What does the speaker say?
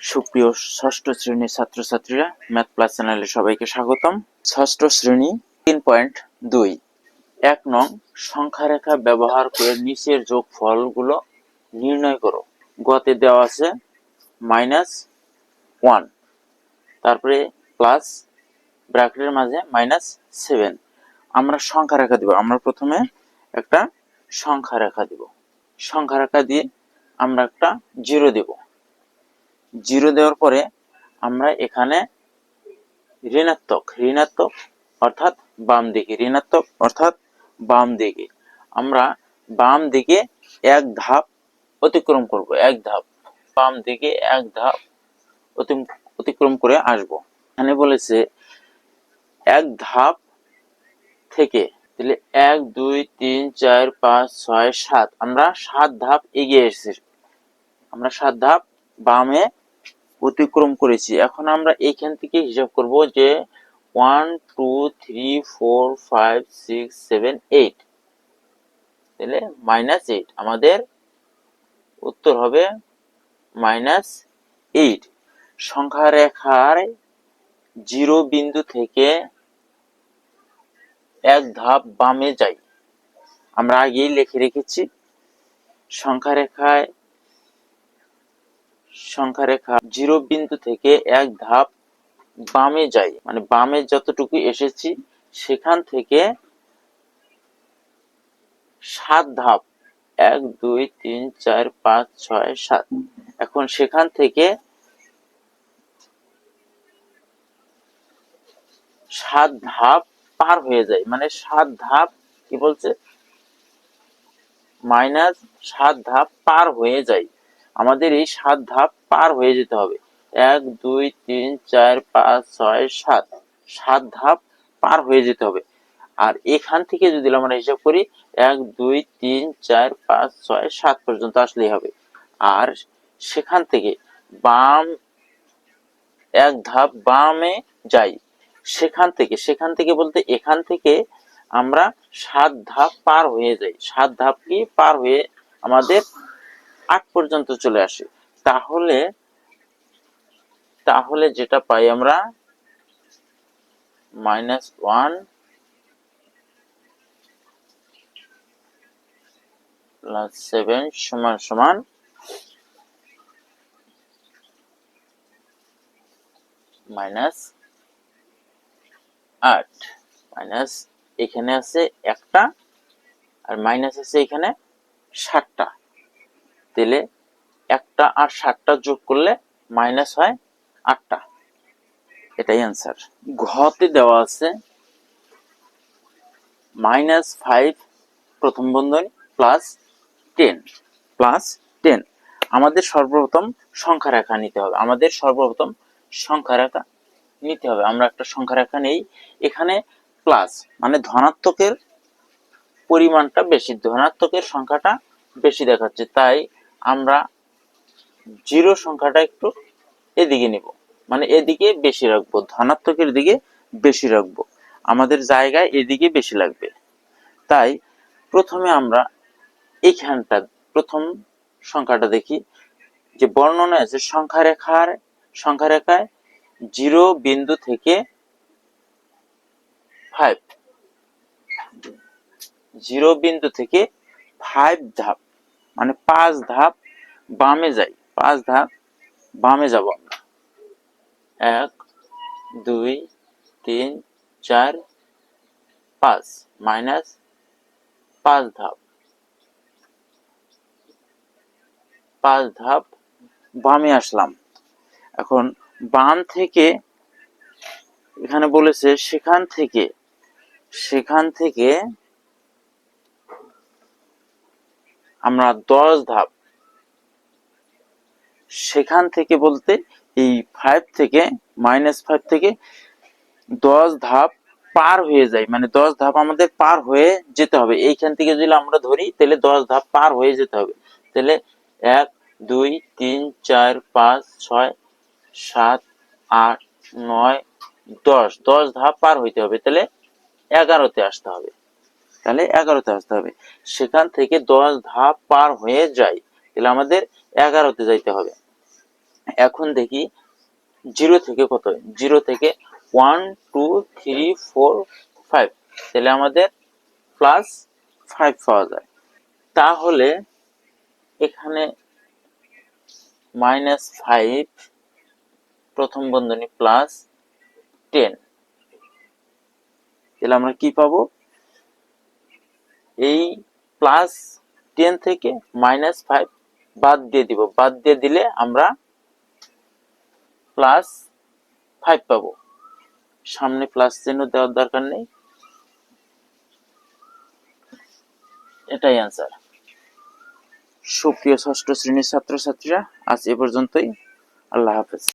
সুপ্রিয় ষষ্ঠ শ্রেণির ছাত্রছাত্রীরা ম্যাথ প্লাস চ্যানেলে সবাইকে স্বাগতম। ষষ্ঠ শ্রেণি, তিন পয়েন্ট দুই। এক নং সংখ্যা রেখা ব্যবহার করে নিচের যোগ ফলগুলো নির্ণয় করো। গতে দেওয়া আছে মাইনাস ওয়ান তারপরে প্লাস ব্র্যাকেটের মাঝে মাইনাস সেভেন আমরা সংখ্যা রেখা দিব। আমরা প্রথমে একটা সংখ্যা রেখা দিব। সংখ্যা রেখা দিয়ে আমরা একটা জিরো দেব। জিরো দেওয়ার পরে আমরা এখানে ঋণাত্মক ঋণাত্মক অর্থাৎ বাম দিকে, ঋণাত্মক অর্থাৎ বাম দিকে। আমরা বাম দিকে এক ধাপ অতিক্রম করব, এক ধাপ। বাম দিকে এক ধাপ অতি- অতিক্রম করে আসব। এখানে বলেছে এক ধাপ থেকে, তাহলে এক, দুই, তিন, চার, পাঁচ, ছয়, সাত। আমরা সাত ধাপ এগিয়ে এসেছি। আমরা সাত ধাপ বামে অতিক্রম করেছি। এখন আমরা এইখান থেকে হিসাব করব যে one two three four five six seven eight তাহলে মাইনাস এইট আমাদের উত্তর হবে মাইনাস এইট সংখ্যা রেখার জিরো বিন্দু থেকে এক ধাপ বামে যাই। আমরা আগেই লিখে রেখেছি। সংখ্যা রেখায় সংখ্যা রেখা জিরো বিন্দু থেকে এক ধাপ বামে যাই মানে বামে যতটুকু এসেছি, সেখান থেকে সাত ধাপ। এক, দুই, তিন, চার, পাঁচ, ছয়, সাত। এখন সেখান থেকে সাত ধাপ পার হয়ে যায়। মানে সাত ধাপ কি বলছে? মাইনাস সাত ধাপ পার হয়ে যায়। আমাদের এই সাত ধাপ পার হয়ে যেতে হবে। এক, দুই, তিন, চার, পাঁচ, ছয়, সাত। সাত ধাপ পার হয়ে যেতে হবে। আর এখান থেকে যদি আমরা হিসাব করি, এক, দুই, তিন, চার, পাঁচ, ছয়, সাত পর্যন্ত আসলেই হবে। আর সেখান থেকে বাম এক ধাপ বামে যাই। সেখান থেকে সেখান থেকে বলতে এখান থেকে আমরা সাত ধাপ পার হয়ে যাই। সাত ধাপ কি? পার হয়ে আমাদের আট পর্যন্ত চলে আসে। তাহলে তাহলে যেটা পাই আমরা মাইনাস ওয়ান সেভেন সমান সমান মাইনাস আট। মাইনাস এখানে আছে একটা, আর মাইনাস আছে এখানে ষাটটা। তাহলে একটা আর ষাটটা যোগ করলে মাইনাস হয় আটটা। এটাই অ্যান্সার ঘতে দেওয়া আছে মাইনাস ফাইভ প্রথম বন্ধনী প্লাস টেন প্লাস টেন আমাদের সর্বপ্রথম সংখ্যা রেখা নিতে হবে। আমাদের সর্বপ্রথম সংখ্যা রেখা নিতে হবে। আমরা একটা সংখ্যা রেখা নেই। এখানে প্লাস মানে ধনাত্মকের পরিমাণটা বেশি। ধনাত্মকের সংখ্যাটা বেশি দেখাচ্ছে। তাই আমরা জিরো সংখ্যাটা একটু এদিকে নিব। মানে এদিকে বেশি রাখব, ধনাত্মকের দিকে বেশি রাখব। আমাদের জায়গায় এদিকে বেশি লাগবে। তাই প্রথমে আমরা এইখানটা প্রথম সংখ্যাটা দেখি যে বর্ণনা আছে, সংখ্যা রেখার সংখ্যা রেখায় জিরো বিন্দু থেকে ফাইভ জিরো বিন্দু থেকে ফাইভ ধাপ। মানে পাঁচ ধাপ বামে যাই, পাঁচ ধাপ বামে যাব আমরা। এক, দুই, তিন, চার, পাঁচ, মাইনাস পাঁচ ধাপ। পাঁচ ধাপ বামে আসলাম। এখন বাম থেকে এখানে বলেছে সেখান থেকে সেখান থেকে আমরা দশ ধাপ। সেখান থেকে বলতে এই ফাইভ থেকে মাইনাস ফাইভ থেকে দশ ধাপ পার হয়ে যায়। মানে দশ ধাপ আমাদের পার হয়ে যেতে হবে। এইখান থেকে যদি আমরা ধরি, তাহলে দশ ধাপ পার হয়ে যেতে হবে। তাহলে এক, দুই, তিন, চার, পাঁচ, ছয়, সাত, আট, নয়, দশ। দশ ধাপ পার হইতে হবে। তাহলে এগারোতে আসতে হবে। তাহলে এগারোতে আসতে হবে। সেখান থেকে দশ ধাপ পার হয়ে যায় তাহলে আমাদের এগারোতে যাইতে হবে। এখন দেখি, জিরো থেকে কত? জিরো থেকে one two three four five তাহলে আমাদের প্লাস ফাইভ পাওয়া যায়। তাহলে এখানে মাইনাস ফাইভ প্রথম বন্ধনী প্লাস টেন তাহলে আমরা কি পাবো? এই প্লাস টেন থেকে মাইনাস ফাইভ বাদ দিয়ে দিব। বাদ দিয়ে দিলে আমরা প্লাস ফাইভ পাবো। সামনে প্লাস চিহ্ন দেওয়ার দরকার নেই। এটাই অ্যান্সার সুপ্রিয় ষষ্ঠ শ্রেণির ছাত্রছাত্রীরা, আজ এ পর্যন্তই। আল্লাহ হাফেজ।